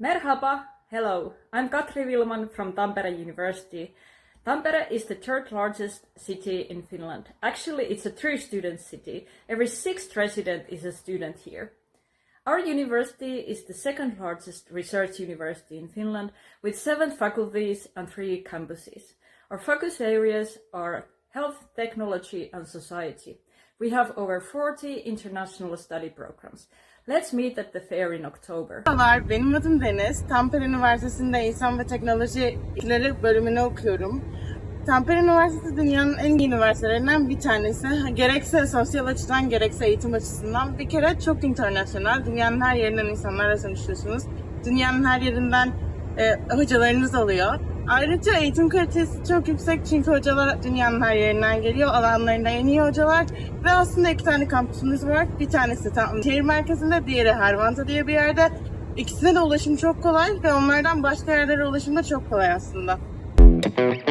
Merhaba, hello. I'm Katri Vilman from Tampere University. Tampere is the third largest city in Finland. Actually, it's a true student city. Every sixth resident is a student here. Our university is the second largest research university in Finland with seven faculties and three campuses. Our focus areas are health, technology, and society. We have over 40 international study programs. Let's meet at the fair in October. Merhabalar, benim adım Deniz. Tampere Üniversitesi'nde İnsan ve Teknoloji İlleri bölümünü okuyorum. Tampere Üniversitesi dünyanın en iyi üniversitelerinden bir tanesi. Gerekse sosyal açıdan gerekse eğitim açısından bir kere çok internasyonel. Dünyanın her yerinden insanlarla tanışıyorsunuz. Dünyanın her yerinden e, hocalarınız oluyor. Ayrıca eğitim kalitesi çok yüksek çünkü hocalar dünyanın her yerinden geliyor. Alanlarında en iyi hocalar. Ve aslında iki tane kampüsümüz var. Bir tanesi tam şehir merkezinde, diğeri Hervanta diye bir yerde. İkisine de ulaşım çok kolay ve onlardan başka yerlere ulaşım da çok kolay aslında. Müzik